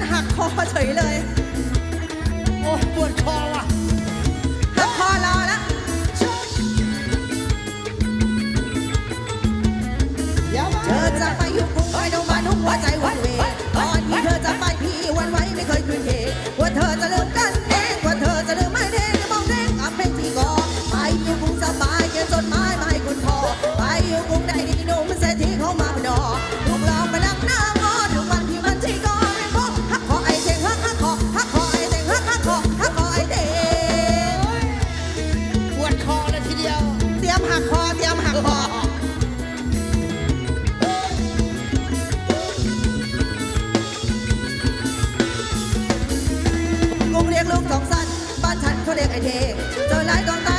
นหักคอเฉยเลย โอ้ปวดคอว่ะ หักคอรอแล้เธอจะไปอยู่กรุงไปโรงพยานุ๊ทุกหัวใจวัน ลูกสองสันบ้านฉันเขาเรียกไอเทเจอยไล่ยกอง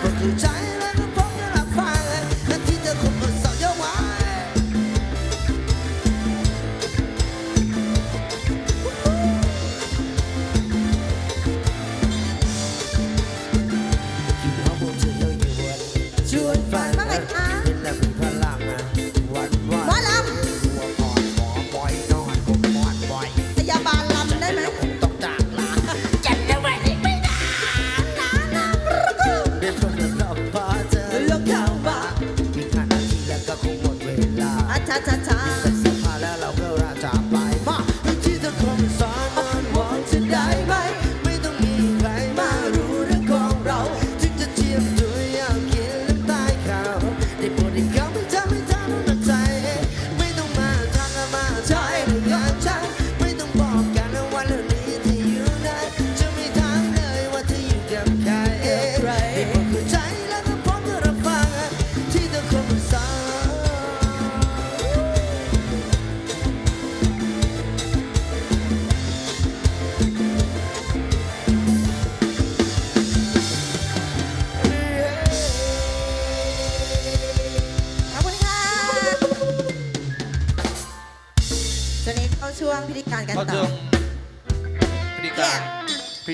Porque já ta ta ta.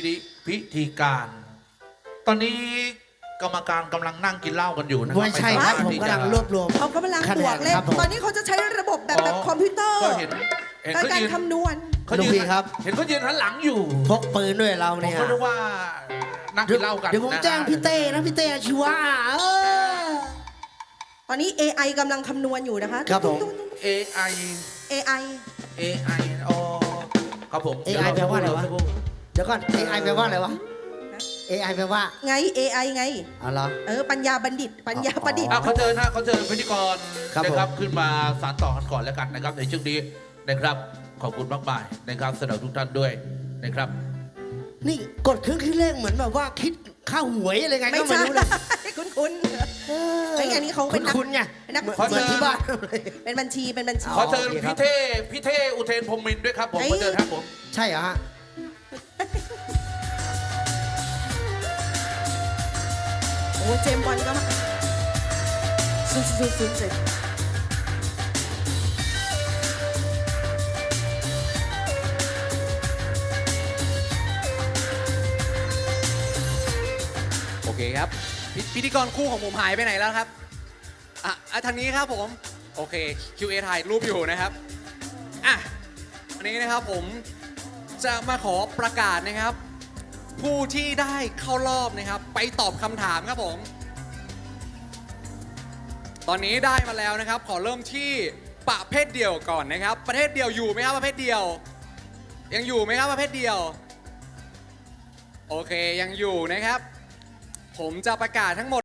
พิธีพิธีการ ตอนนี้กรรมการกำลังนั่งกินเหล้ากันอยู่นะครัไม่ใช่ครับไสาารถผมที่กำลังจะรวบรวม เขากำลังคะบแนวกนเลขครับผมตอนนี้เขาจะใช้ระบบแบบแบบคอมพิวเตอร์ก็เห็นเห็นเขาการยืนคำนวณ เขาลูกยืพี่นครับ เห็นเขายืนหันหลังอยู่พกปืนด้วยเราผมเนี่ยก็นึกว่านั่งเดี๋กิยวนเหล้ากันเดี๋ยวผมนะแจ้งพี่เต้นะพี่เต้ชิวะเออ ตอนนี้ AI กำลังคำนวณอยู่นะคะครับผม ตุ้งตุ้งตุ้ง AI AI AI อ๋อครับผม AI แปลว่าอะไรวะ เดี๋ย วก่อน AI แปลว่าอะไรวะ AI แปลว่าไง AI ไง อ๋อเหรอ เออ ปัญญาบัณฑิต ปัญญาประดิษฐ์ อะเขาเชิญฮะเขาเชิญพิธีกรครับนะครับผมขึ้นมาสารต่อกันก่อนแล้วกันนะครับ ในช่วงนี้นะครับขอบคุณมากมายนะครับสำหรับทุกท่านด้วยนะครับ นี่กดเครื่องคิดเลขเหมือนแบบว่าคิดค่าหวยอะไรไงไม่ก็ไม่ใช่รู้เลยคุณคุณไอ้อันนี้เขาเป็นนักคุณไงเป็นนัก เหมือนขอเหมือนเชิญที่บ้านเลย เป็นบัญชีเป็นบัญชีอ๋ขอเชิญโอเคครับ พี่เท่พี่เท่อุเทนพรหมมินทร์ด้วยครับผมเอ้ยขอเชิญครับผม ใช่เหรอฮะ โอ้เจมส์บอลก็มาศูนย์ศูนย์ศูนย์เจ็ดโอเคครับพพิธีกรคู่ของผมหายไปไหนแล้วครับ อะอะทางนี้ครับผม โอเค QA ถ่ายรูปอยู่นะครับ อะ อันนี้นะครับผม จะมาขอประกาศนะครับ ผู้ที่ได้เข้ารอบนะครับ ไปตอบคำถามครับผม ตอนนี้ได้มาแล้วนะครับ ขอเริ่มที่ประเภทเดียวก่อนนะครับ ประเภทเดียวอยู่ไหมครับประเภทเดียว ยังอยู่ไหมครับประเภทเดียว โอเคยังอยู่นะครับ ผมจะประกาศทั้งหมด